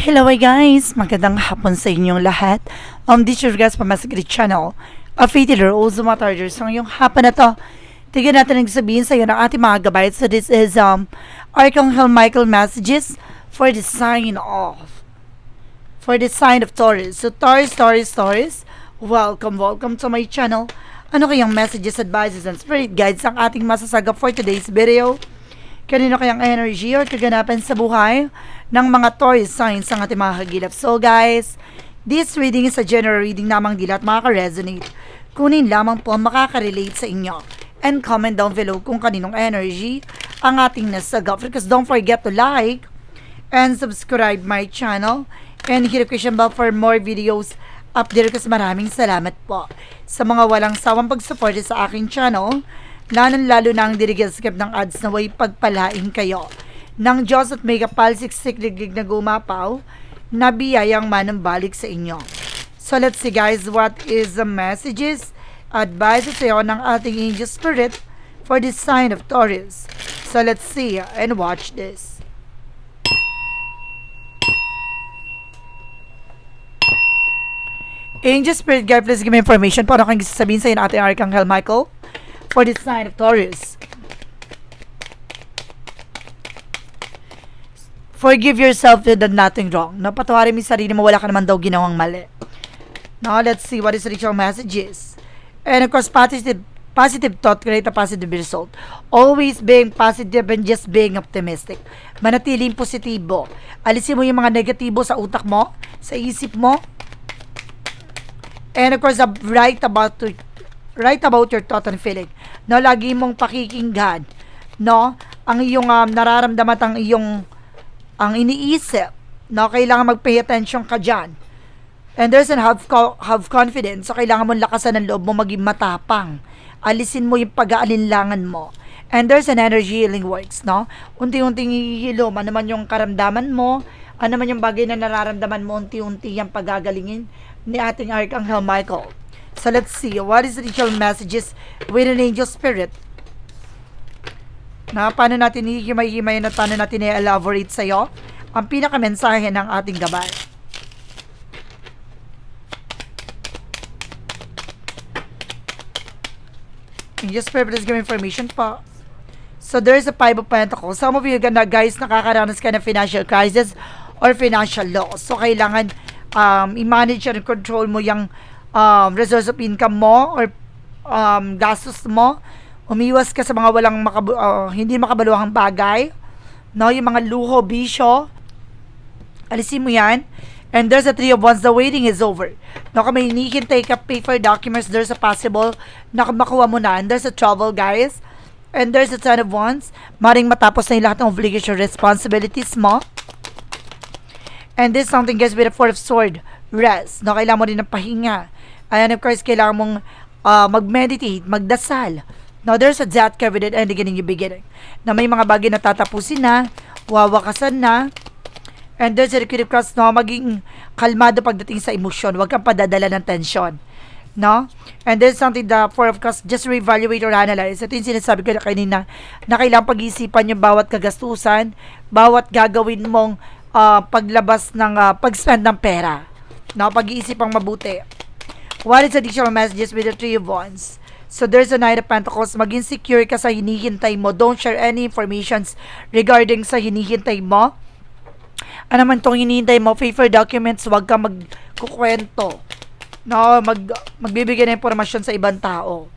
Hello guys! Magandang hapon sa inyong lahat. Um, this is your guys from Masagri Channel. A faith healer, Uzuma Targer. So ngayong hapon na to, tignan natin ang sabihin sa iyo ng ating mga gabay. So this is um, Archangel Michael messages for the sign of for the sign of Taurus. So Taurus, Taurus, Taurus, welcome, welcome to my channel. Ano kayang messages, advices, and spirit guides ang ating masasaga for today's video? Kanino kayang energy or kaganapan sa buhay ng mga Taurus signs ang ating mga kagilap. So guys, this reading is a general reading namang dila at makaka-resonate. Kunin lamang po ang makaka-relate sa inyo. And comment down below kung kaninong energy ang ating nasaga. Because don't forget to like and subscribe my channel and hit the question bell for more videos update kasi maraming salamat po sa mga walang sawang pagsuporta sa aking channel lalong lalo na ang dirigiskip ng ads na way pagpalain kayo ng Diyos at may kapal siksik liglig na gumapaw na biyayang sa inyo. So let's see guys, what is the messages, advice sa ng ating angel spirit for this sign of Taurus. So let's see and watch this. Angel Spirit Guide, please give me information. Paano kang sasabihin sa ng ating Archangel Michael for this sign of Taurus? Forgive yourself you did nothing wrong. Napatawarin mo sarili mo, wala ka naman daw ginawang mali. Now, let's see what is the ritual messages. And of course, positive, positive thought create a positive result. Always being positive and just being optimistic. Manatiling positibo. Alisin mo yung mga negatibo sa utak mo, sa isip mo. And of course, write about to, write about your thought and feeling. No, lagi mong pakikinggan, no, ang iyong um, nararamdaman ang iyong ang iniisip, no, kailangan mag-pay attention ka dyan. And there's an have, co- have confidence, so kailangan mo lakasan ng loob mo maging matapang. Alisin mo yung pag-aalinlangan mo. And there's an energy healing works, no? Unti-unting hihilom, ano man yung karamdaman mo, ano man yung bagay na nararamdaman mo, unti-unti yung pagagalingin ni ating Archangel Michael. So let's see, what is the ritual messages with an angel spirit na paano natin hihimay-himay at paano natin i-elaborate sa'yo ang pinakamensahe ng ating gabay. And just privilege give information pa. So there's a five of pentacles. Some of you gana guys nakakaranas ka ng financial crisis or financial loss. So kailangan um, i-manage and control mo yung um, resource of income mo or um, gastos mo umiwas ka sa mga walang makabu- uh, hindi makabaluhang bagay, no, yung mga luho, bisyo, alisin mo yan. And there's a three of wands, the waiting is over. No, kung may hinihintay ka paper documents, there's a possible na makuha mo na. And there's a trouble, guys. And there's a ten of wands, maring matapos na yung lahat ng obligation responsibilities mo. And this something guys with a four of sword, rest. No, kailangan mo din ng pahinga. And of course, kailangan mong uh, mag-meditate, magdasal. Now, there's a that it ending in yung beginning. Na may mga bagay na tatapusin na, wawakasan na, and there's a recurring cross no, maging kalmado pagdating sa emosyon. Huwag kang padadala ng tensyon. No? And there's something the four of cups, just reevaluate or analyze. Ito yung sinasabi ko na kanina, na kailangang pag-iisipan yung bawat kagastusan, bawat gagawin mong uh, paglabas ng, uh, pag-spend ng pera. No? Pag-iisipang mabuti. What is additional messages with the three of wands? So there's a Knight of Pentacles. Maging secure ka sa hinihintay mo. Don't share any informations regarding sa hinihintay mo. Ano man tong hinihintay mo, favor documents, wag ka magkukwento. No, mag, magbibigay ng impormasyon sa ibang tao.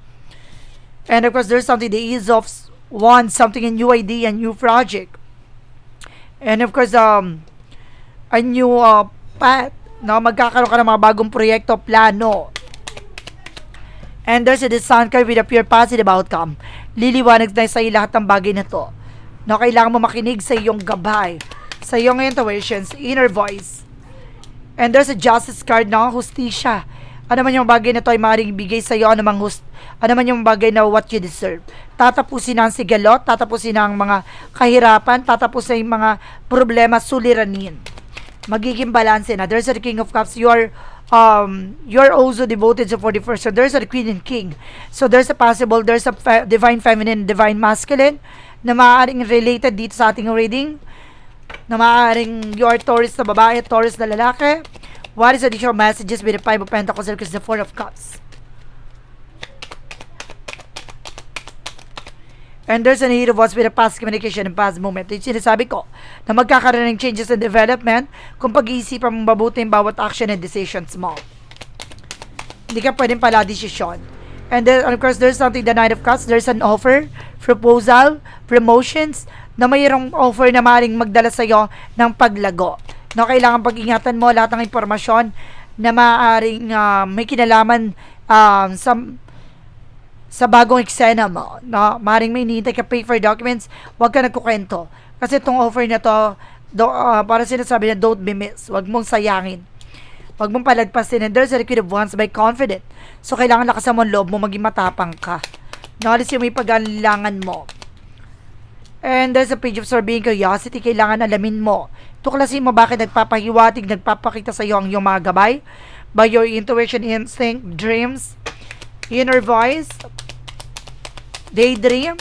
And of course, there's something, the ease of one, something a new idea, a new project. And of course, um, a new uh, path, no, magkakaroon ka ng mga bagong proyekto, plano, And there's a sun card with a pure positive outcome. Liliwanag na sa iyo lahat ng bagay na to. Na kailangan mo makinig sa iyong gabay, sa iyong intuitions, inner voice. And there's a justice card na hustisya. Ano man yung bagay na to ay maaaring ibigay sa iyo, ano, mang hust, ano man yung bagay na what you deserve. Tatapusin ang sigalot, tatapusin ang mga kahirapan, tatapusin ang mga problema, suliranin. Magiging balanse na. There's a King of Cups. You are um, you're also devoted to 41st. So there's a queen and king. So there's a possible, there's a fe- divine feminine, divine masculine na maaaring related dito sa ating reading. na maaaring you are Taurus na babae, Taurus na lalaki. What is additional messages with the Five of Pentacles and the Four of Cups? And there's a need of us with a past communication and past moment. Yung sinasabi ko, na magkakaroon ng changes and development kung pag-iisipan mong mabuti yung bawat action and decisions mo. Hindi ka pwedeng pala desisyon. And then, of course, there's something, the Knight of Cups, there's an offer, proposal, promotions, na mayroong offer na maaaring magdala sa'yo ng paglago. No, kailangan pag-ingatan mo lahat ng impormasyon na maaaring ah, may kinalaman um, sa sa bagong eksena mo, no? Maring may hinihintay ka paper documents, huwag ka nagkukwento. Kasi itong offer na to, do, ah, para sinasabi na don't be missed. Huwag mong sayangin. Huwag mong palagpasin. And there's a liquid of wands by confident. So, kailangan lakasan mo ang loob mo, maging matapang ka. No, alis yung may pag-alangan mo. And there's a page of sort being curiosity, kailangan alamin mo. Tuklasin mo bakit nagpapahiwatig, nagpapakita sa iyo ang iyong mga gabay by your intuition, instinct, dreams, inner voice, daydream.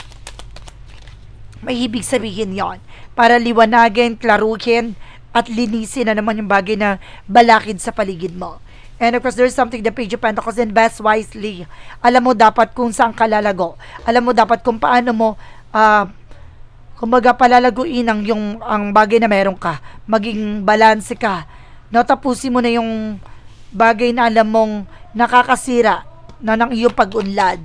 May ibig sabihin yon para liwanagin, klaruhin, at linisin na naman yung bagay na balakid sa paligid mo. And of course, there's something the Page of Pentacles invest wisely. Alam mo dapat kung saan ka lalago. Alam mo dapat kung paano mo ah, kumbaga palalaguin ang yung ang bagay na meron ka, maging balanse ka. No, tapusin mo na yung bagay na alam mong nakakasira na ng iyong pag-unlad.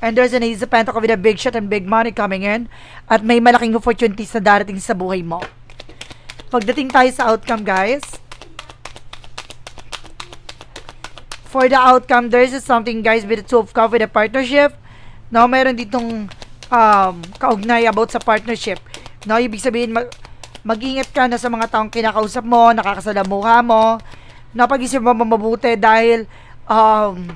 And there's an Ace of Pentacles with a big shot and big money coming in. At may malaking opportunities na darating sa buhay mo. Pagdating tayo sa outcome, guys. For the outcome, there is something, guys, with the two of cup with a partnership. No, meron ditong um, kaugnay about sa partnership. No, ibig sabihin, mag, mag-ingat ka na sa mga taong kinakausap mo, nakakasalamuha mo. No, pag-isip mo mabuti dahil um,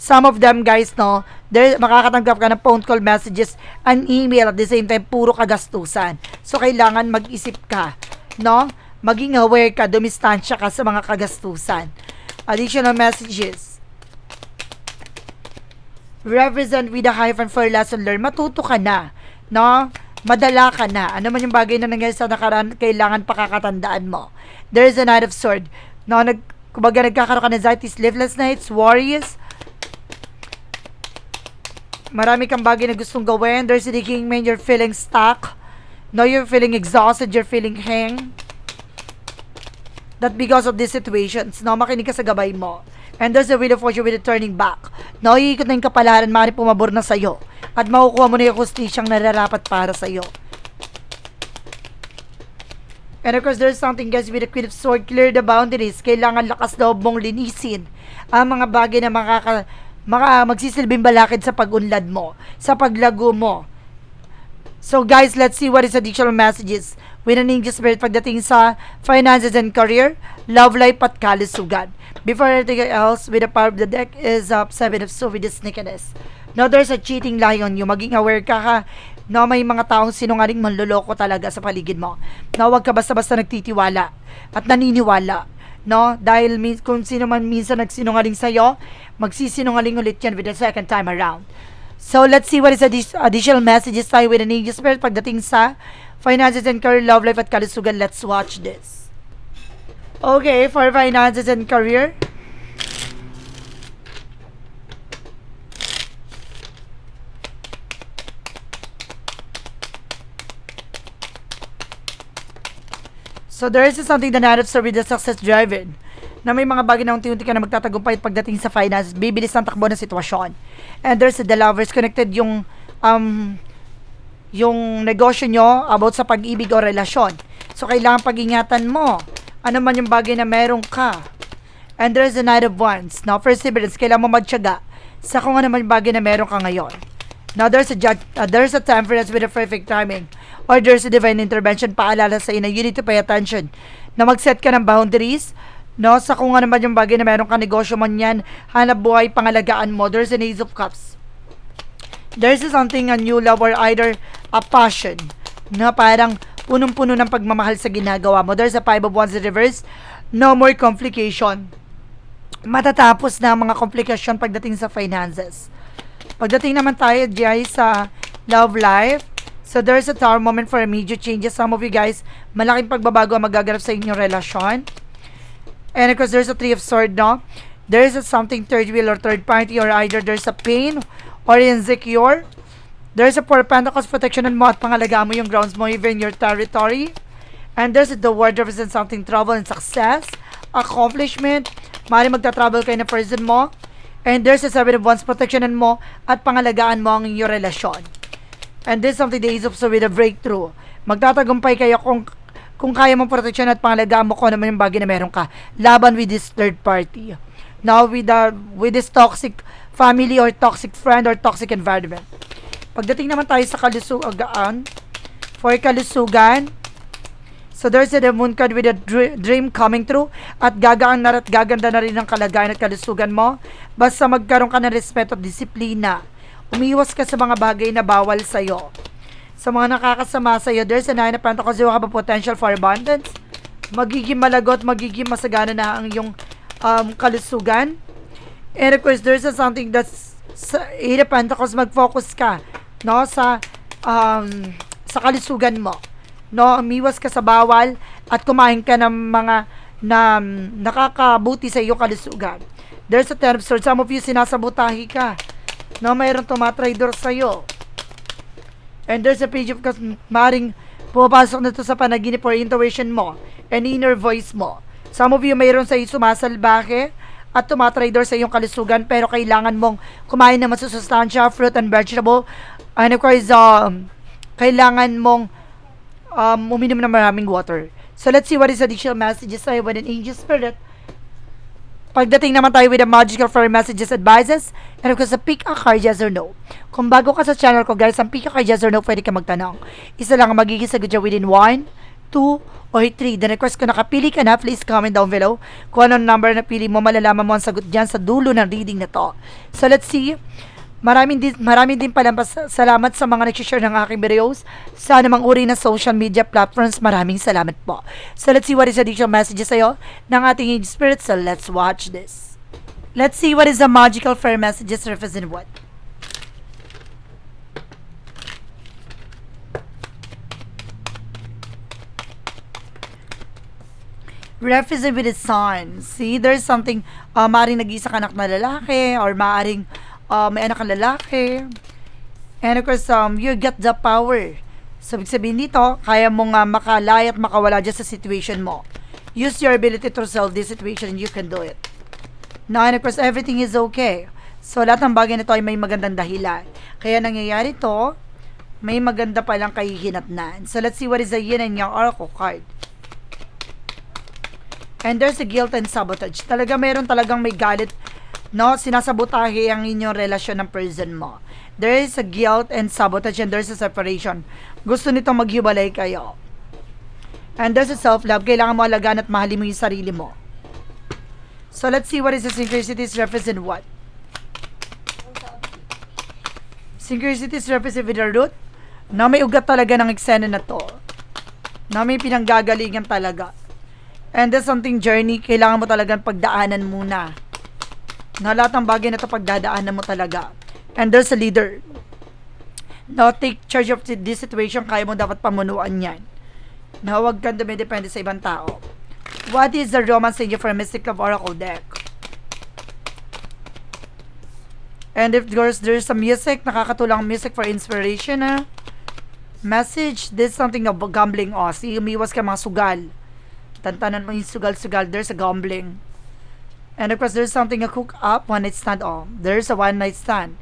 some of them guys no there makakatanggap ka ng phone call messages and email at the same time puro kagastusan. So kailangan mag-isip ka no? Maging aware ka dumistansya ka sa mga kagastusan. Additional messages. Represent with a hyphen for lesson learned. Matuto ka na no? Madala ka na. Ano man yung bagay na nangyari sa nakaraan kailangan pakakatandaan mo. There is a knight of sword no? Nag kumbaga nagkakaroon ka ng anxiety sleepless nights worries marami kang bagay na gustong gawin. There's a king man, you're feeling stuck. No, you're feeling exhausted, you're feeling hang. That because of these situations, no, makinig ka sa gabay mo. And there's a wheel of fortune with a turning back. No, iikot na yung kapalaran, maaari pumabor na sa'yo. At makukuha mo na yung kustisyang nararapat para sa'yo. And of course, there's something guys with the Queen of Sword, clear the boundaries. Kailangan lakas loob mong linisin ang mga bagay na makaka, maka, magsisilbing balakid sa pag-unlad mo, sa paglago mo. So guys, let's see what is additional messages with an angel spirit pagdating sa finances and career, love life at kalusugan. Before anything else, with the power of the deck is up seven of swords with the sneakiness. Now there's a cheating lie on you. Maging aware ka ha. No, may mga taong sinungaling manloloko talaga sa paligid mo. No, wag ka basta-basta nagtitiwala at naniniwala. No, dahil kung sino man minsan nagsinungaling sa'yo, magsisinungaling ulit yan with the second time around. So, let's see what is addi- additional messages tayo with an angel spirit pagdating sa finances and career, love life at kalusugan. Let's watch this. Okay, for finances and career. So there is something the narrative story the success driven na may mga bagay na unti-unti ka na magtatagumpay at pagdating sa finances, bibilis ang takbo ng sitwasyon. And there's the lovers connected yung um, yung negosyo nyo about sa pag-ibig o relasyon. So, kailangan pag-ingatan mo. Ano man yung bagay na meron ka. And there's the Knight of Wands. Now, perseverance, kailangan mo magtyaga sa kung ano man yung bagay na meron ka ngayon. Now, there's a, judge, uh, there's a temperance with a perfect timing. Or there's a divine intervention. Paalala sa iyo na you need to pay attention. Na mag-set ka ng boundaries. No, sa kung ano man yung bagay na meron ka negosyo man yan, hanap buhay, pangalagaan mo. There's an Ace of Cups. There's something a new love or either a passion na parang punong-puno ng pagmamahal sa ginagawa mo. There's a Five of Wands in reverse. No more complication. Matatapos na ang mga komplikasyon pagdating sa finances. Pagdating naman tayo, guys, sa love life, So there's a tower moment for immediate changes. Some of you guys, malaking pagbabago ang magaganap sa inyong relasyon. And of course, there's a three of sword, no? There's a something third wheel or third party or either there's a pain or insecure. There's a four pentacles protectionan mo at pangalagaan mo yung grounds mo even your territory. And there's the word represents something trouble and success, accomplishment. Mari magta-travel kayo na person mo. And there's a seven of wands protectionan mo at pangalagaan mo ang inyong relasyon. And this is something the Ace of Swords with a breakthrough. Magtatagumpay kayo kung kung kaya mong proteksyon at pangalagaan mo kung ano man yung bagay na meron ka. Laban with this third party. Now with the with this toxic family or toxic friend or toxic environment. Pagdating naman tayo sa kalusugan, for kalusugan, So there's a moon card with a dr- dream coming true at gagaan na at gaganda na rin ang kalagayan at kalusugan mo. Basta magkaroon ka ng respeto at disiplina. Umiwas ka sa mga bagay na bawal sa'yo. Sa mga nakakasama sa'yo, there's a nine of pentacles, you have a potential for abundance. Magiging malagot, magiging masagana na ang iyong um, kalusugan. And of course, there's a something that's sa eight of pentacles, mag-focus ka no, sa um, sa kalusugan mo no, umiwas ka sa bawal at kumain ka ng mga na nakakabuti sa iyo kalusugan. There's a of swords. Some of you sinasabutahi ka. No, mayroong tumatraidor sa iyo. And there's a page of. Maring pumapasok na to sa panaginip or intuition mo and inner voice mo. Some of you mayroon sa iyo sumasalbahe at tumatraidor sa iyong kalusugan pero kailangan mong kumain ng masusustansya, fruit and vegetable. And of course, um, kailangan mong um, uminom ng maraming water. So, let's see what is additional messages tayo with an angel spirit. Pagdating naman tayo with the magical fairy messages, advices, and of course, a pick a card, yes or no. Kung bago ka sa channel ko, guys, ang pick a card, yes or no, pwede ka magtanong. Isa lang ang magiging sagot dyan within 1, 2, or 3. The request ko nakapili ka na, please comment down below kung anong number na pili mo. Malalaman mo ang sagot dyan sa dulo ng reading na to. So, let's see. Maraming din, maraming din pala salamat sa mga nag-share ng aking videos sa anumang uri ng social media platforms. Maraming salamat po. So let's see what is additional messages sa'yo ng ating spirit. So let's watch this. Let's see what is the magical fairy messages represent what. represent with the sun. See, there's something, uh, maaaring nag-iisa ka anak na lalaki, or maaaring uh, may anak kang lalaki. And of course, um, you get the power. So, ibig sabihin dito, kaya mong uh, makalaya at makawala dyan sa situation mo. Use your ability to resolve this situation and you can do it. Now, and of course, everything is okay. So, lahat ng bagay na ito ay may magandang dahilan. Kaya nangyayari to, may maganda palang kahihinatnan. So, let's see what is the yin and yang oracle card. And there's a guilt and sabotage. Talaga meron talagang may galit, no? Sinasabotahe ang inyong relasyon ng person mo. There is a guilt and sabotage and there's a separation. Gusto nitong maghiwalay kayo. And there's a self-love. Kailangan mo alagaan at mahalin mo yung sarili mo. So let's see what is the synchronicities represent what. Synchronicities represent with the root. Na may ugat talaga ng eksena na to. Na may pinanggagalingan talaga. And there's something journey, kailangan mo talagang pagdaanan muna. Na lahat ng bagay na ito pagdadaanan mo talaga. And there's a leader. Now, take charge of this situation, kaya mo dapat pamunuan yan. Na huwag kang dumidepende sa ibang tao. What is the romance angel for a Mystic Love Oracle deck? And if there's, there's some music, nakakatulang music for inspiration, ha? Message, this is something of gambling o. Si umiwas ka mga sugal. Tantanan mo yung sugal-sugal. There's a gambling. And of course, there's something a cook up, one night stand. Oh, there's a one night stand.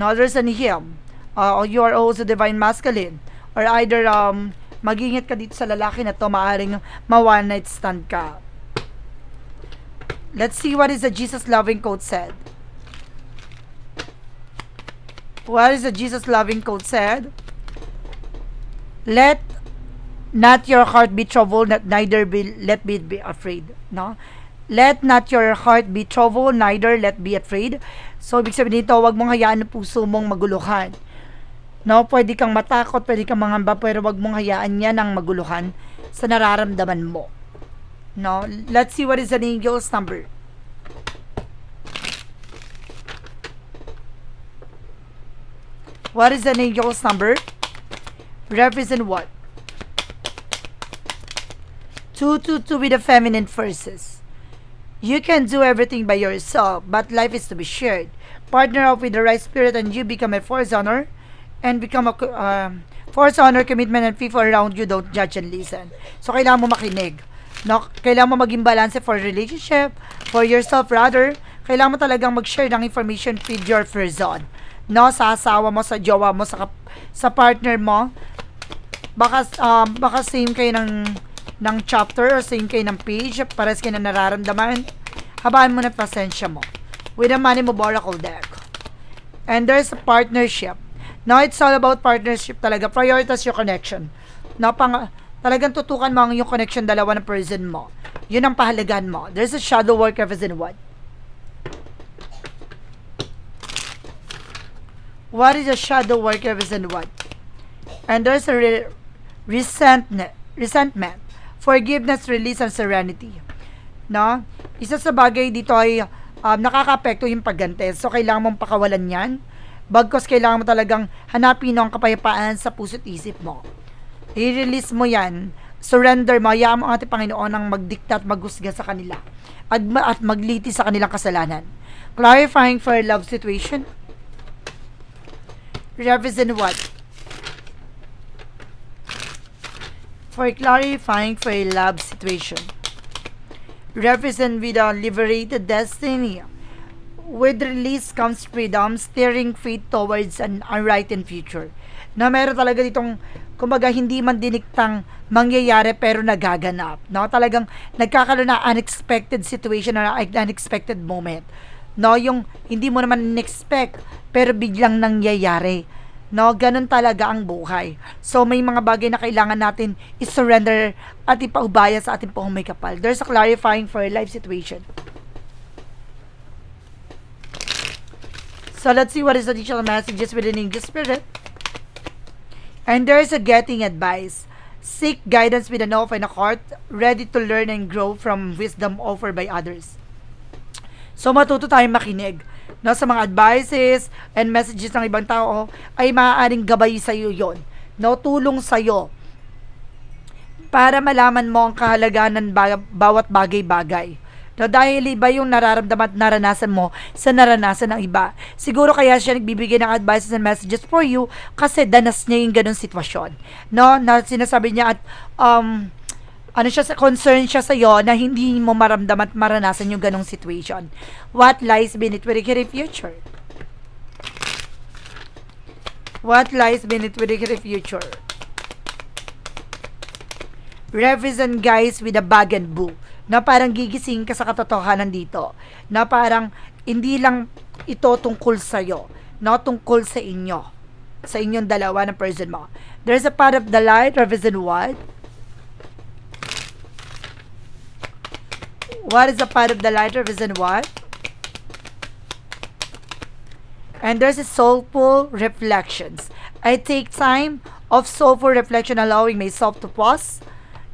No, there's an him. Uh, you are also divine masculine. Or either, um, mag-ingat ka dito sa lalaki na to, maaring ma-one night stand ka. Let's see what is the Jesus loving code said. What is the Jesus loving code said? Let not your heart be troubled, neither be let be, be afraid. No? Let not your heart be troubled, neither let be afraid. So, ibig sabihin dito, wag mong hayaan ang puso mong maguluhan. No, pwede kang matakot, pwede kang mangamba, pero wag mong hayaan yan ang maguluhan sa nararamdaman mo. No, let's see what is an angel's number. What is an angel's number? represent what? 2 2 2 with the feminine verses. You can do everything by yourself, but life is to be shared. Partner up with the right spirit and you become a force honor and become a um, force honor, commitment, and people around you don't judge and listen. So, kailangan mo makinig. No? Kailangan mo maging balance for relationship, for yourself rather. Kailangan mo talagang mag-share ng information with your person. No? Sa asawa mo, sa jowa mo, sa, sa partner mo. Baka, um, baka same kayo ng ng chapter or same kayo ng page, pares kayo na nararamdaman, habaan mo na pasensya mo. With the money mo oracle deck. And there's a partnership. Now, it's all about partnership talaga. Prioritize your connection. No, pang, talagang tutukan mo ang yung connection dalawa ng person mo. Yun ang pahalagan mo. There's a shadow work represent what? What is a shadow work represent what? And there's a re- resentment, resentment, forgiveness, release, and serenity. No? Isa sa bagay dito ay um, nakaka-apekto yung pagganti. So, kailangan mong pakawalan yan. Bagkos kailangan mo talagang hanapin ang kapayapaan sa puso't isip mo. I-release mo yan. Surrender mo. Hayaan mo ang ating Panginoon ang magdikta at maghusga sa kanila. At, at magliti sa kanilang kasalanan. Clarifying for love situation. Represent what? For clarifying for a love situation. Represent with a liberated destiny. With release comes freedom, steering fate towards an unwritten future. Na meron talaga ditong, kumbaga, hindi man diniktang mangyayari pero nagaganap. No? Talagang nagkakaroon na unexpected situation or unexpected moment. No, yung hindi mo naman expect pero biglang nangyayari. No, ganun talaga ang buhay. So may mga bagay na kailangan natin i-surrender at ipaubaya sa ating pong may kapal. There's a clarifying for a life situation. So let's see what is the additional messages within English Spirit. And there's a getting advice. Seek guidance with an open heart, ready to learn and grow from wisdom offered by others. So matuto tayong makinig no, sa mga advices and messages ng ibang tao ay maaaring gabay sa iyo yon. No, tulong sa iyo para malaman mo ang kahalagahan ng ba- bawat bagay-bagay. No, dahil iba yung nararamdaman at naranasan mo sa naranasan ng iba. Siguro kaya siya nagbibigay ng advices and messages for you kasi danas niya yung ganong sitwasyon. No, na sinasabi niya at um, ano siya sa concern siya sa iyo na hindi mo maramdaman at maranasan yung ganong situation. What lies beneath the future? What lies beneath the future? Represent guys with a bag and boo na parang gigising ka sa katotohanan dito na parang hindi lang ito tungkol sa iyo no tungkol sa inyo sa inyong dalawa ng person mo there's a part of the light represent what What is a part of the lighter represent what? And there's a soulful reflections. I take time of soulful reflection, allowing myself to pause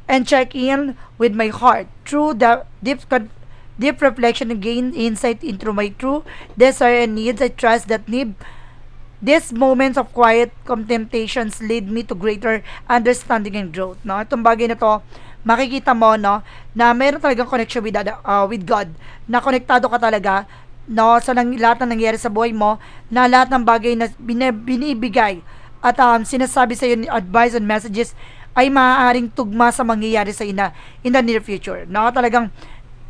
and check in with my heart through the deep con- deep reflection gain insight into my true desire and needs. I trust that need these moments of quiet contemplations lead me to greater understanding and growth. No? Itong bagay na to, makikita mo no na meron talagang connection with uh, with God na konektado ka talaga no sa nang, lahat ng nangyayari sa buhay mo na lahat ng bagay na binibigay at um, sinasabi sa iyo advice and messages ay maaaring tugma sa mangyayari sa ina in the near future. No, talagang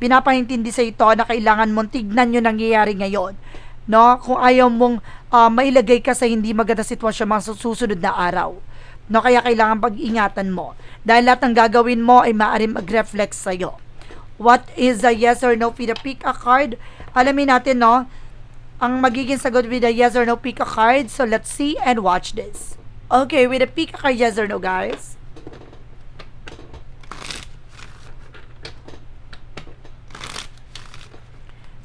pinapahintindi sa ito na kailangan mong tignan yung nangyayari ngayon. No, kung ayaw mong uh, mailagay ka sa hindi maganda sitwasyon mga susunod na araw. No, kaya kailangan pag-ingatan mo. Dahil lahat ng gagawin mo ay maaaring mag-reflect sa'yo. What is a yes or no with a pick a card? Alamin natin, no? Ang magiging sagot with a yes or no pick a card. So, let's see and watch this. Okay, with a pick a card, yes or no, guys?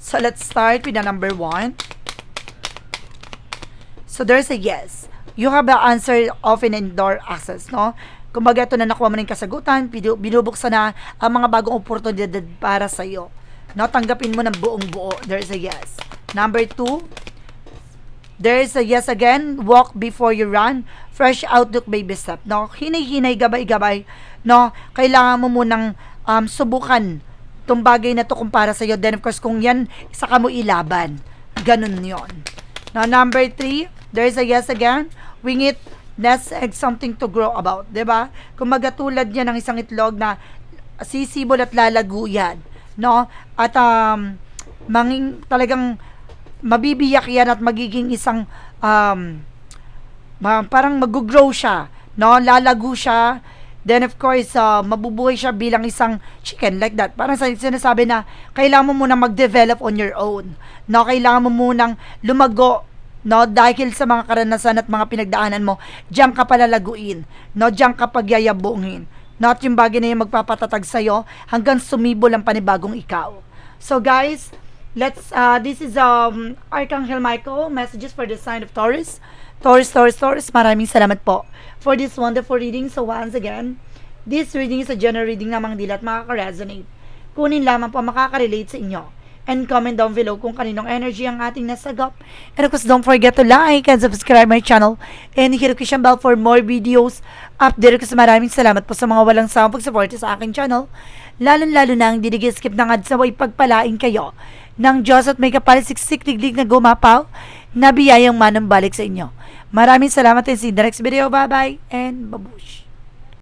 So, let's start with the number one. So, there's a yes. You have the answer of an indoor access, no? Kumbaga, ito na nakuha mo na yung kasagutan, binu- binubuksan na ang mga bagong oportunidad para sa iyo. No, tanggapin mo ng buong buo. There's a yes. Number two, There is a yes again, walk before you run, fresh outlook baby step. No, hinay-hinay, gabay-gabay. No, kailangan mo munang um, subukan tong bagay na to kumpara sa iyo. Then of course, kung yan, saka mo ilaban. Ganun yon. Now, number three, there is a yes again, wing it, nest egg, something to grow about. 'di ba? Kung magatulad yan ng isang itlog na sisibol at lalago yan. No? At um, manging talagang mabibiyak yan at magiging isang um, parang mag-grow siya, no? Lalago siya. Then of course, uh, mabubuhay siya bilang isang chicken like that. Parang sa sinasabi na kailangan mo muna mag-develop on your own. No, kailangan mo munang lumago no dahil sa mga karanasan at mga pinagdaanan mo diyan ka palalaguin no diyan ka pagyayabungin. Not yung bagay na yung magpapatatag sa hanggang sumibol ang panibagong ikaw. So guys let's uh this is um Archangel Michael messages for the sign of Taurus. Taurus Taurus Taurus maraming salamat po for this wonderful reading. So once again this reading is a general reading namang dilat makaka-resonate. Kunin lamang po makaka-relate sa inyo and comment down below kung kaninong energy ang ating nasagap. And of course, don't forget to like and subscribe my channel and hit the bell for more videos. Update ko sa maraming salamat po sa mga walang sawang pagsuporta sa aking channel. Lalo-lalo na ang didig-skip ng ads na way pagpalain kayo ng Diyos at may kapalisiksik diglig na gumapaw na biyayang manang balik sa inyo. Maraming salamat and see you in the next video. Bye-bye and babush.